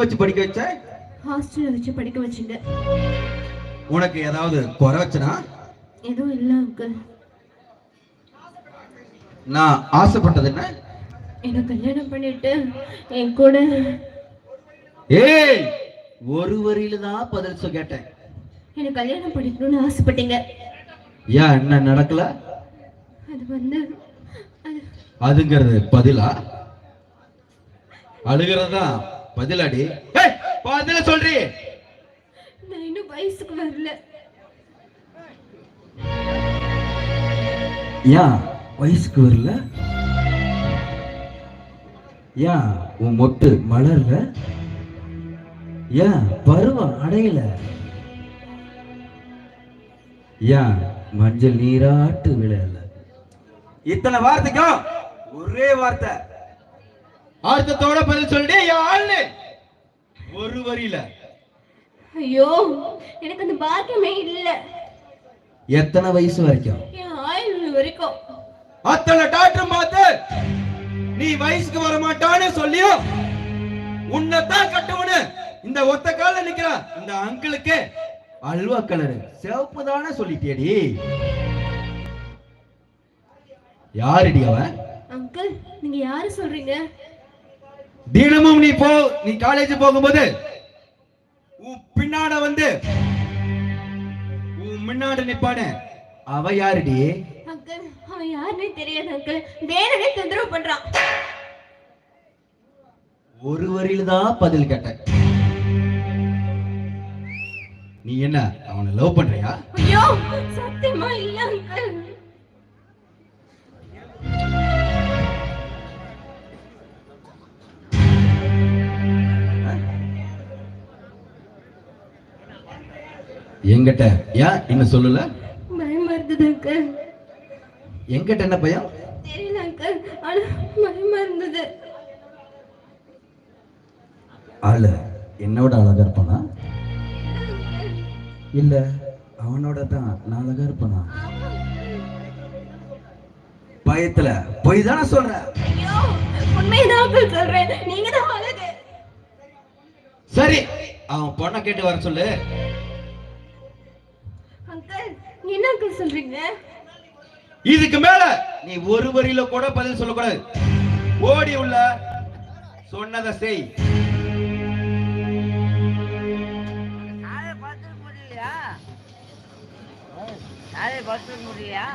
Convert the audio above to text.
வச்சு படிக்க வச்ச? ஹாஸ்டல்ல வச்சு படிக்க வச்சுங்க. உனக்கு ஏதாவது குறை வச்சனா? எதுவும் இல்ல அங்கிள் நான் ஆசைப்பட்டது என்ன? என்ன கல்யாணம் பண்ணிட்டு என் கூட ஏய் ஒரு வரியில தான் பதில் சொல் கேட்டேன். என்ன கல்யாணம் பண்ணிக்கணும்னு ஆசைப்பட்டீங்க. ஏன் என்ன நடக்கல? அது வந்து அது அதுங்கிறது பதிலா? அழுகிறதா? பதிலாடி. ஏய், பதில சொல்றி. நான் இன்னும் வயசுக்கு வரல. ஏன் வயசுக்கு வரல? ஏன் உன் மொட்டு மலர்ல? ஏன் பருவம் அடையல? ஏன் மஞ்சள் நீராட்டு விளையல இத்தனை வார்த்தைக்கும் ஒரே வார்த்தை. அர்த்தத்தோட பதில் சொல்லிட்டு ஆளு ஒரு வரியில. ஐயோ எனக்கு அந்த பாக்கியமே இல்ல. எத்தனை வயசு வரைக்கும்? ஆயுள் வரைக்கும். அத்தனை டாக்டர் பார்த்து நீ வயசுக்கு வர மாட்டான்னு சொல்லியும் உன்னைத்தான் கட்டுவனு. இந்த ஒத்த கால நிக்கிற இந்த அங்கிளுக்கு அல்வா கலரு. சிவப்பு தானே சொல்லிட்டேடி. யாருடி அவன்? அங்கிள் நீங்க யாரு சொல்றீங்க? தினமும் நீ போ நீ காலேஜ் போகும்போது உன் பின்னாட வந்து உன் முன்னாடி நிப்பானே அவ யாருடி? அங்கிள் அவன் யாருன்னே தெரியாது அங்கிள். வேறனே தொந்தரவு பண்றான். ஒரு வரியில தான் பதில் கேட்டேன். நீ என்ன அவனை லவ் பண்றியா? ஐயோ சத்தியமா இல்ல அங்கிள். என்கிட்ட ஏன் என்ன சொல்லல? பயமா இருந்தது அங்கிள் என்கிட்ட என்ன பயம்? தெரியல அங்கிள் ஆனா பயமா இருந்தது ஆளு என்னோட அழகா இருப்பானா? இல்ல அவனோட தான் நான் அழகா இருப்பானா? பயத்துல பொய் தானே சொல்ற? அங்கிள் சொல்றேன். நீங்க தான் சரி அவன் பொண்ணை கேட்டு வர சொல்லு. இதுக்கு மேல நீ ஒரு வரியில கூட பதில் சொல்லக்கூடாது. ஓடி உள்ள சொன்னதை செய். பார்த்துக்க முடியலையா?